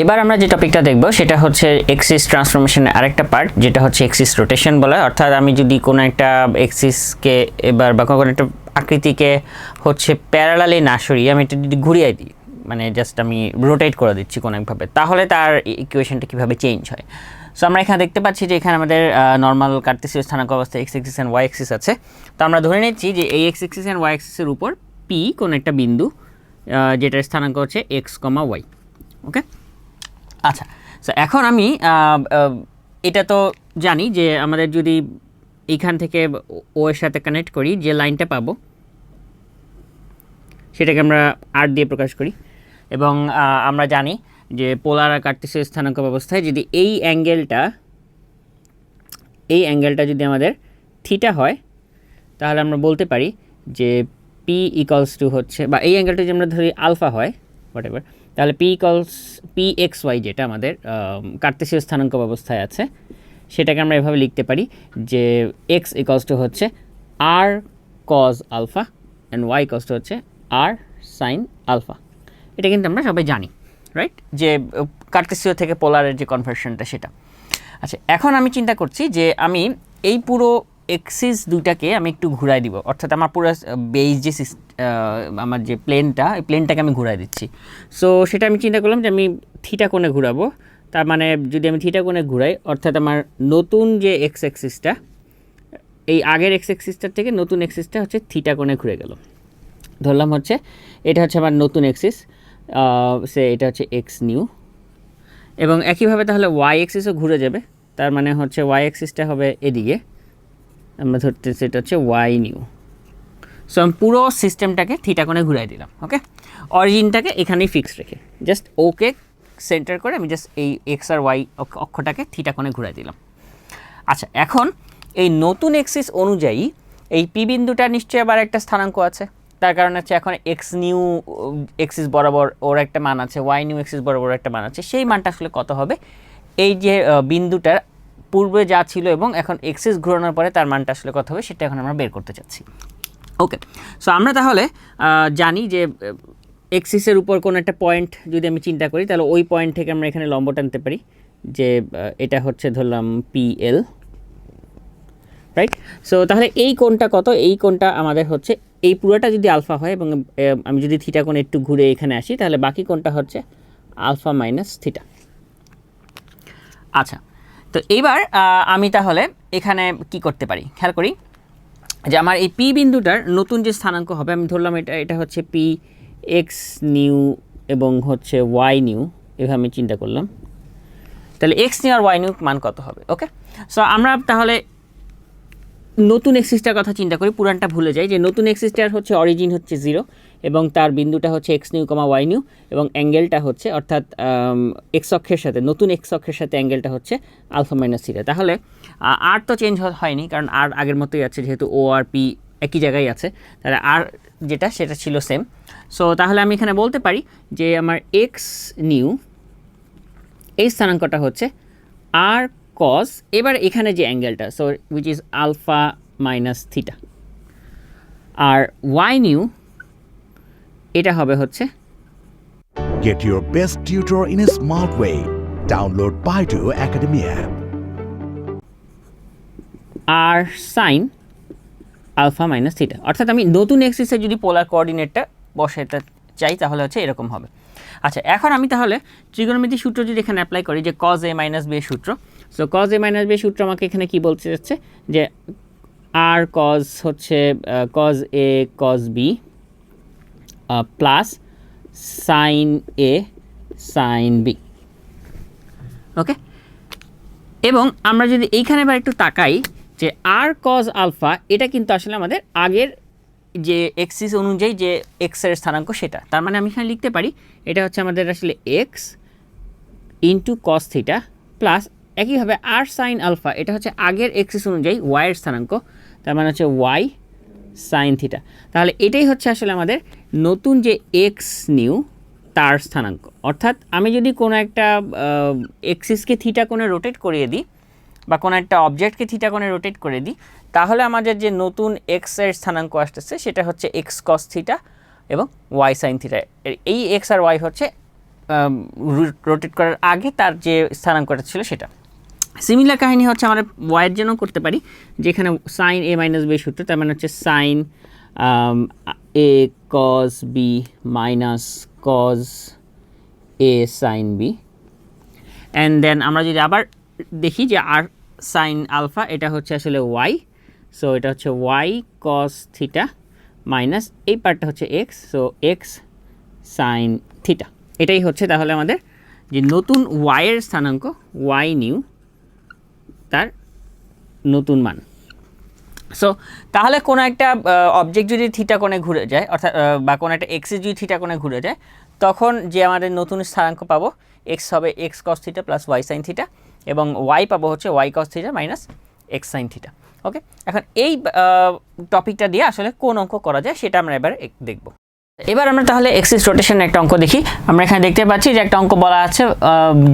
এবার আমরা যে টপিকটা দেখব, সেটা হচ্ছে এক্সিস ট্রান্সফরমেশনের আরেকটা পার্ট যেটা হচ্ছে এক্সিস রোটেশন বলা। হয়। অর্থাৎ আমি যদি কোনো একটা এক্সিসকে এবার বা কোনো একটা আকৃতিকে হচ্ছে প্যারালালি না সরিয়ে আমি এটা যদি ঘুরিয়ে দিই মানে জাস্ট আমি রোটেট করে দিচ্ছি কোনো একভাবে তাহলে তার ইকুয়েশনটা কীভাবে চেঞ্জ হয়? সো আমরা এখানে দেখতে পাচ্ছি যে এখানে আমাদের নর্মাল কার্তেসীয় স্থানাঙ্ক অবস্থায় x axis and y axis আছে। তো আমরা ধরে নিচ্ছি যে এই এক্স এক্সিস অ্যান্ড ওয়াই এক্সিসের উপর পি কোনো একটা বিন্দু যেটার স্থানাঙ্ক হচ্ছে এক্স কমা ওয়াই ওকে আচ্ছা এখন আমি এটা তো জানি যে আমাদের যদি এইখান থেকে ও এর সাথে কানেক্ট করি, যে লাইনটা পাবো, সেটাকে আমরা আর দিয়ে প্রকাশ করি। এবং আমরা জানি যে পোলার আর কার্তেসীয় স্থানাঙ্ক ব্যবস্থায় যদি এই অ্যাঙ্গেলটা এই অ্যাঙ্গেলটা যদি আমাদের থিটা হয়, তাহলে আমরা বলতে পারি যে পি ইকলস টু হচ্ছে, বা এই অ্যাঙ্গেলটা যদি আমরা ধরি আলফা হয় হোয়াট এভার তাহলে P equals P x y যেটা আমাদের কার্তেশীয় স্থানাঙ্ক ব্যবস্থায় আছে, সেটাকে আমরা এভাবে লিখতে পারি যে এক্স ইকলস টু হচ্ছে r cos alpha and y equals to হচ্ছে আর সাইন আলফা এটা কিন্তু আমরা সবাই জানি রাইট যে কার্তেসীয় থেকে পোলারের যে কনভার্সনটা সেটা। আচ্ছা এখন আমি চিন্তা করছি যে আমি এই পুরো এক্সিস দুইটাকে আমি একটু ঘুরাই দিব। অর্থাৎ আমার পুরো বেস যে আমার যে প্লেনটা এই প্লেনটাকে আমি ঘুরাই দিচ্ছি। সো সেটা আমি চিন্তা করলাম যে আমি থিটা কোণে ঘুরাবো। তার মানে যদি আমি থিটা কোণে ঘুরাই, অর্থাৎ আমার নতুন যে এক্স এক্সিসটা এই আগের এক্স এক্সিসটার থেকে নতুন এক্সিসটা হচ্ছে থিটা কোণে ঘুরে গেল। ধরলাম হচ্ছে, এটা হচ্ছে আমার নতুন এক্সিস সে এটা হচ্ছে এক্স নিউ এবং একইভাবে তাহলে ওয়াই এক্সিসও ঘুরে যাবে। তার মানে হচ্ছে ওয়াই এক্সিসটা হবে এদিকে। আমরা ধরতেছি এটা হচ্ছে ওয়াই নিউ সো আমি পুরো সিস্টেমটাকে থিটা কোণে ঘুরাই দিলাম ওকে অরিজিনটাকে এখানেই ফিক্স রেখে জাস্ট ওকে সেন্টার করে আমি জাস্ট এই এক্স আর ওয়াই অক্ষটাকে থিটা কোণে ঘুরাই দিলাম। আচ্ছা এখন এই নতুন এক্সিস অনুযায়ী এই পি বিন্দুটা নিশ্চয়ই আবার একটা স্থানাঙ্ক আছে। তার কারণ হচ্ছে এখন এক্স নিউ এক্সিস বরাবর ওর একটা মান আছে ওয়াই নিউ এক্সিস বরাবর একটা মান আছে সেই মানটা আসলে কত হবে? এই যে আহ, বিন্দুটার পূর্বে যা ছিল এবং এখন এক্সিস ঘোরানোর পরে তার মানটা আসলে কত হবে সেটা এখন আমরা বের করতে চাচ্ছি। ওকে সো আমরা তাহলে জানি যে এক্সিসের উপর কোনো একটা পয়েন্ট যদি আমি চিন্তা করি, তাহলে ওই পয়েন্ট থেকে আমরা এখানে লম্ব টানতে পারি, যে এটা হচ্ছে ধরলাম পি এল রাইট সো তাহলে এই কোণটা কত? এই কোণটা আমাদের হচ্ছে, এই পুরোটা যদি আলফা হয় এবং আমি যদি থিটা কোণ একটু ঘুরে এখানে আসি, তাহলে বাকি কোণটা হচ্ছে আলফা মাইনাস থিটা আচ্ছা তো এইবার আমি তাহলে এখানে কি করতে পারি? খেয়াল করি যে আমার এই পি বিন্দুটার নতুন যে স্থানাঙ্ক হবে, আমি ধরলাম এটা এটা হচ্ছে পি এক্স নিউ এবং হচ্ছে ওয়াই নিউ, এভাবে আমি চিন্তা করলাম। তাহলে এক্স নিউ আর ওয়াই নিউ মান কত হবে? ওকে সো আমরা তাহলে নতুন এক্সিসটার কথা চিন্তা করি, পুরানটা ভুলে যাই যে নতুন এক্সিসটার হচ্ছে অরিজিন হচ্ছে জিরো এবং তার বিন্দুটা হচ্ছে x new comma y new এবং অ্যাঙ্গেলটা হচ্ছে, অর্থাৎ এক্স অক্ষের সাথে, নতুন এক্স অক্ষের সাথে অ্যাঙ্গেলটা হচ্ছে আলফা মাইনাস থিটা তাহলে আর তো চেঞ্জ হয়নি, কারণ আর আগের মতোই আছে, যেহেতু ও আর পি একই জায়গায় আছে। তাহলে আর যেটা, সেটা ছিল সেম সো তাহলে আমি এখানে বলতে পারি যে আমার এক্স নিউ, এই স্থানাঙ্কটা হচ্ছে আর কস এবার এখানে যে অ্যাঙ্গেলটা so which is alpha minus theta R Y new এটা হবে হচ্ছে Get your best tutor in a smart way. Download Baidu Academy app. R sine alpha minus theta অর্থাৎ আমি নতুন এক্সিসে যদি পোলার কোঅর্ডিনেটটা বসাতে চাই তাহলে হচ্ছে এরকম হবে আচ্ছা এখন আমি তাহলে ত্রিগোণমিতি সূত্র যদি এখানে অ্যাপ্লাই করি যে কজ এ মাইনাস বি সূত্র so cos A minus B সূত্র আমাকে এখানে কি বলতে যাচ্ছে যে আর কজ হচ্ছে cos A cos B plus sine A sine B okay এবং আমরা যদি এইখানে এবার একটু তাকাই যে আর কজ আলফা এটা কিন্তু আসলে আমাদের আগের যে এক্সিস অনুযায়ী যে এক্সের স্থানাঙ্ক সেটা। তার মানে আমি এখানে লিখতে পারি, এটা হচ্ছে আমাদের আসলে x into cos theta plus একইভাবে আর সাইন আলফা এটা হচ্ছে আগের এক্সিস অনুযায়ী ওয়াইয়ের স্থানাঙ্ক। তার মানে হচ্ছে ওয়াই সাইন থিটা তাহলে এটাই হচ্ছে আসলে আমাদের নতুন যে এক্স নিউ তার স্থানাঙ্ক। অর্থাৎ আমি যদি কোনো একটা এক্সিসকে থিটা কোণে রোটেট করিয়ে দিই বা কোনো একটা অবজেক্টকে থিটা কোণে রোটেট করে দিই, তাহলে আমাদের যে নতুন এক্সের স্থানাঙ্ক আসতেছে, সেটা হচ্ছে এক্স কস থিটা এবং ওয়াই সাইন থিটা এই এক্স আর ওয়াই হচ্ছে রোটেট করার আগে তার যে স্থানাঙ্কটা ছিল সেটা। সিমিলার কাহিনী হচ্ছে আমরা ওয়াইয়ের জন্য করতে পারি, যেখানে সাইন এ মাইনাস বি সূত্র, তার মানে হচ্ছে sine A cos B minus cos A sine B and then আমরা যদি আবার দেখি যে আর সাইন আলফা এটা হচ্ছে আসলে ওয়াই সো এটা হচ্ছে ওয়াই কস থিটা মাইনাস এই পার্টটা হচ্ছে x so x sine theta এটাই হচ্ছে তাহলে আমাদের যে নতুন ওয়াইয়ের স্থানাঙ্ক ওয়াই নিউ তার নতুন মান। সো তাহলে কোনো একটা অবজেক্ট যদি থিটা কোণে ঘুরে যায়, অর্থাৎ বা কোনো একটা এক্সে যদি থিটা কোণে ঘুরে যায়, তখন যে আমাদের নতুন স্থানাঙ্ক পাবো এক্স হবে x cos theta plus y sine theta এবং ওয়াই পাবো হচ্ছে y cos theta minus x sine theta okay এখন এই টপিকটা দিয়ে আসলে কোন অঙ্ক করা যায়, সেটা আমরা এবার দেখব। এবার আমরা তাহলে এক্সিস রোটেশনের একটা অঙ্ক দেখি আমরা এখানে দেখতে পাচ্ছি যে একটা অঙ্ক বলা আছে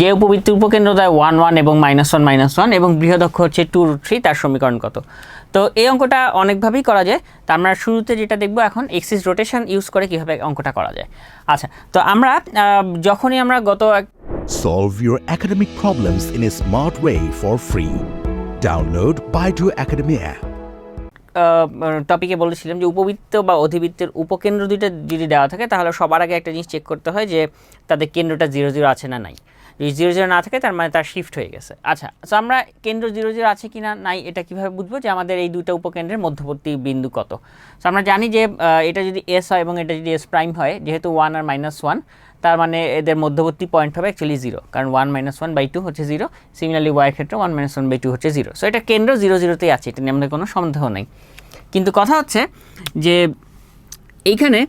যে উপবৃত্তি উপকেন্দ্র দেয় ওয়ান ওয়ান এবং মাইনাস ওয়ান মাইনাস ওয়ান এবং বৃহদক্ষ হচ্ছে টু থ্রি তার সমীকরণ কত তো এই অঙ্কটা অনেকভাবেই করা যায় তা আমরা শুরুতে যেটা দেখব এখন এক্সিস রোটেশন ইউজ করে কীভাবে অঙ্কটা করা যায় আচ্ছা তো আমরা যখনই আমরা গত এক- Solve your academic problems in a smart way for free. Download Baidu Academy app. টপিকে বলেছিলাম যে উপবৃত্ত বা অধিবৃত্তের উপকেন্দ্র দুইটা যদি দেওয়া থাকে, তাহলে সবার আগে একটা জিনিস চেক করতে হয় যে তাদের কেন্দ্রটা জিরো জিরো আছে না নাই। জিরো জিরো না থাকে, তার মানে তার শিফট হয়ে গেছে। আচ্ছা তো আমরা কেন্দ্র জিরো জিরো আছে কি না নাই, এটা কীভাবে বুঝব যে আমাদের এই দুটো উপকেন্দ্রের মধ্যবর্তী বিন্দু কত? তো আমরা জানি যে এটা যদি এস হয় এবং এটা যদি এস প্রাইম হয়, যেহেতু ওয়ান আর মাইনাস ওয়ান তার মানে এদের মধ্যবর্তী পয়েন্ট হবে অ্যাকচুয়ালি জিরো কারণ one minus one by two হচ্ছে জিরো সিমিলারলি ওয়াই ক্ষেত্রে one minus one by two হচ্ছে জিরো সো এটা কেন্দ্র জিরো জিরোতেই আছে, এটা নিয়ে আমাদের কোনো সন্দেহ নেই। কিন্তু কথা হচ্ছে যে এইখানে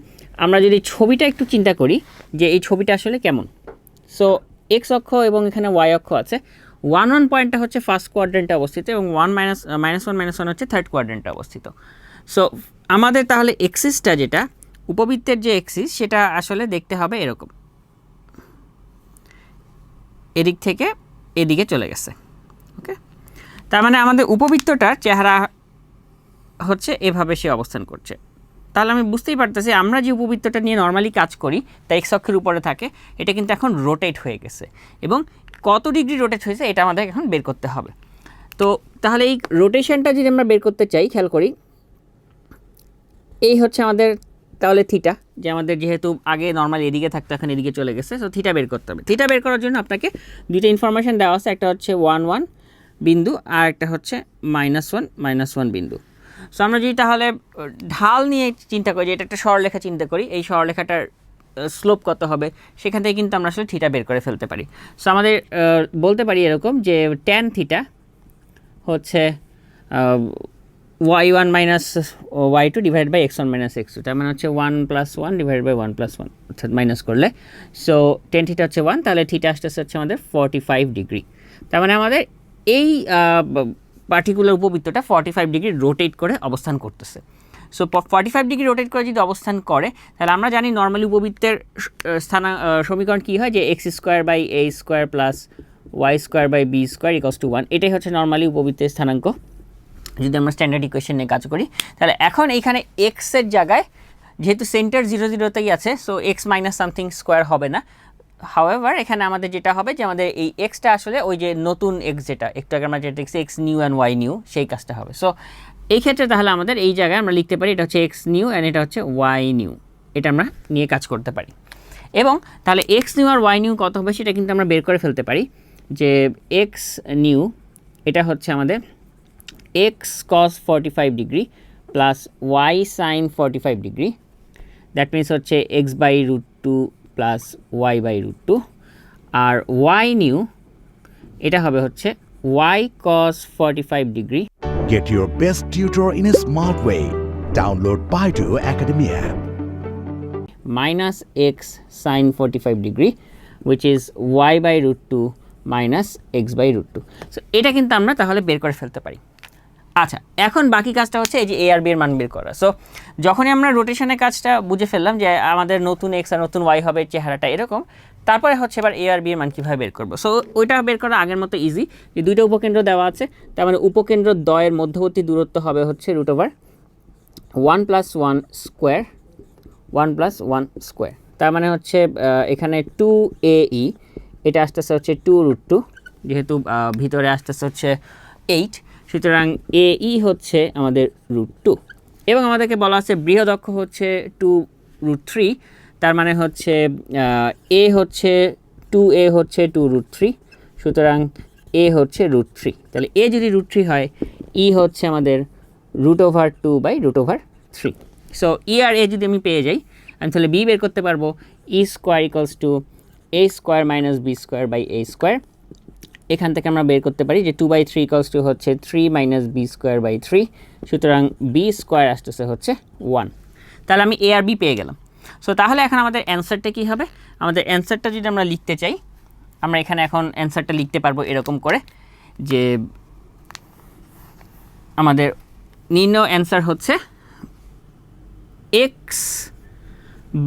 আমরা যদি ছবিটা একটু চিন্তা করি যে এই ছবিটা আসলে কেমন? সো এক্স অক্ষ এবং এখানে ওয়াই অক্ষ আছে। ওয়ান ওয়ান পয়েন্টটা হচ্ছে ফার্স্ট কোয়াড্রেন্টে অবস্থিত এবং one minus minus one minus one হচ্ছে থার্ড কোয়াড্রেন্টে অবস্থিত। সো আমাদের তাহলে এক্সিসটা যেটা, উপবৃত্তের যে এক্সিস সেটা আসলে দেখতে হবে এরকম। এদিক থেকে এদিকে চলে গেছে। ওকে তার মানে আমাদের উপবৃত্তটার চেহারা হচ্ছে এভাবে সে অবস্থান করছে। তাহলে আমি বুঝতেই পারতেছি, আমরা যে উপবৃত্তটা নিয়ে নর্মালি কাজ করি, তা এক্স অক্ষের উপরে থাকে, এটা কিন্তু এখন রোটেট হয়ে গেছে। এবং কত ডিগ্রি রোটেট হয়েছে, এটা আমাদের এখন বের করতে হবে। তো তাহলে এই রোটেশনটা যদি আমরা বের করতে চাই, খেয়াল করি, এই হচ্ছে আমাদের তাহলে থিটা যে আমাদের যেহেতু আগে নর্মাল এদিকে থাকতো, এখন এদিকে চলে গেছে সো থিটা বের করতে হবে। থিটা বের করার জন্য আপনাকে দুইটা ইনফরমেশন দেওয়া আছে, একটা হচ্ছে ওয়ান ওয়ান বিন্দু, আর একটা হচ্ছে মাইনাস ওয়ান মাইনাস ওয়ান বিন্দু। সো আমরা যদি তাহলে ঢাল নিয়ে চিন্তা করি, যে এটা একটা সরলরেখা চিন্তা করি, এই সরলরেখাটার স্লোপ কত হবে, সেখান থেকে কিন্তু আমরা আসলে থিটা বের করে ফেলতে পারি। সো আমাদের বলতে পারি এরকম যে ট্যান থিটা হচ্ছে y one minus y two divide by x one minus x two তার মানে হচ্ছে one plus one divide by one plus one অর্থাৎ মাইনাস করলে। সো টেন থিটা হচ্ছে ওয়ান তাহলে থিটা আসতেছে হচ্ছে আমাদের ফর্টি ফাইভ ডিগ্রি তার মানে আমাদের এই পার্টিকুলার উপবৃত্তটা ফর্টি ফাইভ ডিগ্রি রোটেট করে অবস্থান করতেছে। So forty five degree rotate করে যদি অবস্থান করে, তাহলে আমরা জানি নর্মালি উপবৃত্তের স্থানা সমীকরণ কী হয়? যে x square by a square plus y square by b square equals to one এটাই হচ্ছে নর্মালি উপবৃত্তের স্থানাঙ্ক। যদি আমরা স্ট্যান্ডার্ড ইকুয়েশন নিয়ে কাজ করি, তাহলে এখন এইখানে এক্সের জায়গায়, যেহেতু সেন্টার জিরো জিরোতেই আছে so x minus something square হবে না। হাওয়েভার এখানে আমাদের যেটা হবে যে আমাদের এই এক্সটা আসলে ওই যে নতুন এক্স যেটা, একটু আগে আমরা যেটা দেখছি x new and y new সেই কাজটা হবে। সো এই ক্ষেত্রে তাহলে আমাদের এই জায়গায় আমরা লিখতে পারি এটা হচ্ছে এক্স নিউ অ্যান্ড এটা হচ্ছে ওয়াই নিউ এটা আমরা নিয়ে কাজ করতে পারি। এবং তাহলে এক্স নিউ আর ওয়াই নিউ কত হবে সেটা কিন্তু আমরা বের করে ফেলতে পারি যে এক্স নিউ এটা হচ্ছে আমাদের x cos forty five degree plus y sine forty five degree that means হচ্ছে x by root two plus y by root two R Y new এটা হবে হচ্ছে y cos forty five degree Get your best tutor in a smart way. Download Baidu Academy app. minus x sine 45 degree which is y by root 2 minus x by root 2 so এটা কিন্তু আমরা তাহলে বের করে ফেলতে পারি আচ্ছা এখন বাকি কাজটা হচ্ছে এই যে এ আর বি এর মান বের করা। সো যখনই আমরা রোটেশনের কাজটা বুঝে ফেললাম যে আমাদের নতুন এক্স আর নতুন ওয়াই হবে, চেহারাটা এরকম, তারপরে হচ্ছে এবার এ আর বি এর মান কীভাবে বের করব। সো ওইটা বের করা আগের মতো ইজি যে দুইটা উপকেন্দ্র দেওয়া আছে, তার মানে উপকেন্দ্র দ্বয়ের মধ্যবর্তী দূরত্ব হবে হচ্ছে root over one plus one square one plus one square তার মানে হচ্ছে এখানে টু এ ই এটা আসতেছে হচ্ছে টু রুট টু যেহেতু ভিতরে আসতেছে হচ্ছে এইট সুতরাং এ ই হচ্ছে আমাদের রুট টু এবং আমাদেরকে বলা আছে বৃহদক্ষ হচ্ছে টু রুট থ্রি তার মানে হচ্ছে এ হচ্ছে টু এ হচ্ছে টু রুট থ্রি সুতরাং এ হচ্ছে রুট থ্রি তাহলে এ যদি রুট থ্রি হয়, ই হচ্ছে আমাদের root over two by root over three so e আর এ যদি আমি পেয়ে যাই, আমি তাহলে বি বের করতে পারব e square equals to a square minus b square by a square এখান থেকে আমরা বের করতে পারি যে two by three equals to হচ্ছে three minus b square by three সুতরাং বি স্কোয়ার আসতেছে হচ্ছে ওয়ান তাহলে আমি এ আর বি পেয়ে গেলাম। সো তাহলে এখন আমাদের অ্যান্সারটা কী হবে? আমাদের অ্যান্সারটা যদি আমরা লিখতে চাই, আমরা এখানে এখন অ্যান্সারটা লিখতে পারব এরকম করে যে আমাদের নিম্ন অ্যান্সার হচ্ছে x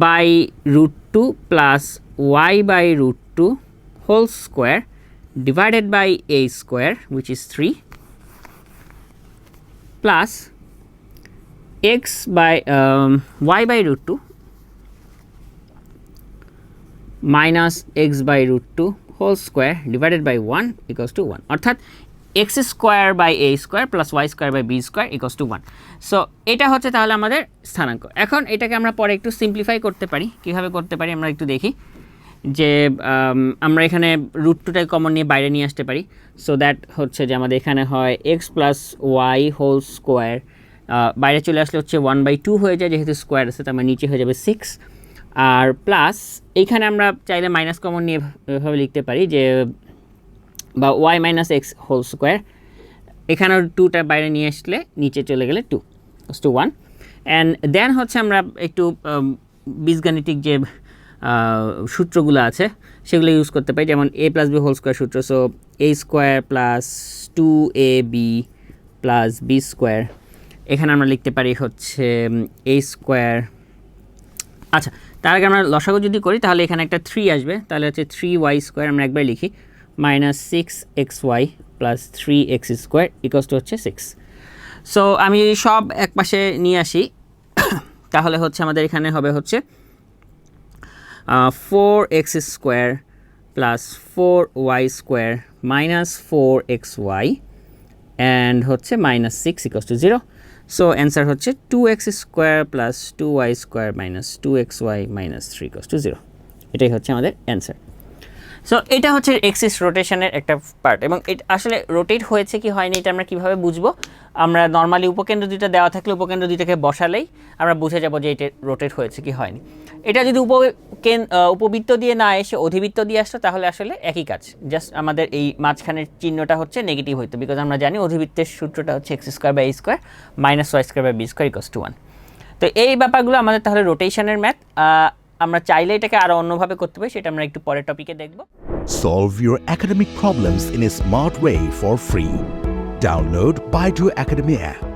by root two plus y by root two whole square divided by a square which is 3 plus x by um, y by root 2 minus x by root 2 whole square divided by 1 equals to 1 অর্থাৎ x square by a square plus y square by b square equals to one so এটা হচ্ছে তাহলে আমাদের স্থানাঙ্ক। এখন এটাকে আমরা পরে একটু সিম্পলিফাই করতে পারি। কীভাবে করতে পারি আমরা একটু দেখি। যে আমরা এখানে রুট টুটাই কমন নিয়ে বাইরে নিয়ে আসতে পারি। সো দ্যাট হচ্ছে যে আমাদের এখানে হয় x plus y whole square বাইরে চলে আসলে হচ্ছে ওয়ান বাই টু হয়ে যায়, যেহেতু স্কোয়ার আছে, তার মানে নিচে হয়ে যাবে সিক্স আর প্লাস এইখানে আমরা চাইলে মাইনাস কমন নিয়ে এভাবে লিখতে পারি যে, বা y minus x whole square এখানেও টুটা বাইরে নিয়ে আসলে নিচে চলে গেলে two two one and then হচ্ছে আমরা একটু বীজগাণিতিক যে সূত্রগুলো আছে, সেগুলো ইউজ করতে পারি, যেমন a plus b whole square সূত্র so a square plus two a b plus b square এখানে আমরা লিখতে পারি হচ্ছে এ স্কোয়ার আচ্ছা তার আগে আমরা লসাগু যদি করি, তাহলে এখানে একটা থ্রি আসবে, তাহলে হচ্ছে থ্রি ওয়াই স্কোয়ার আমরা একবার লিখি minus six x y plus three x square equals to হচ্ছে সিক্স সো আমি সব এক পাশে নিয়ে আসি, তাহলে হচ্ছে আমাদের এখানে হবে হচ্ছে four x square plus four y square minus four x y and হচ্ছে minus six equals to zero so answer হচ্ছে two x square plus two y square minus two x y minus three equals to zero এটাই হচ্ছে আমাদের answer so এটা হচ্ছে axis রোটেশনের একটা part এবং এটা, আসলে রোটেট হয়েছে কি হয়নি এটা আমরা কীভাবে বুঝব? আমরা নর্মালি উপকেন্দ্র দুইটা দেওয়া থাকলে উপকেন্দ্র দুইটাকে বসালেই আমরা বুঝে যাব যে এটা রোটেট হয়েছে কি হয়নি। এটা যদি উপ উপবৃত্ত দিয়ে না এসে অধিবৃত্ত দিয়ে আসতো তাহলে আসলে একই কাজ। জাস্ট আমাদের এই মাঝখানের চিহ্নটা হচ্ছে নেগেটিভ হইতো বিকজ আমরা জানি অধিবৃত্তের সূত্রটা হচ্ছে x square by square minus y square by b square equals to one তো এই ব্যাপারগুলো আমাদের তাহলে রোটেশনের ম্যাথ আমরা চাইলে এটাকে আরও অন্যভাবে করতে পারি, সেটা আমরা একটু পরের টপিকে দেখব। Solve your academic problems in a smart way for free download Baidu academy app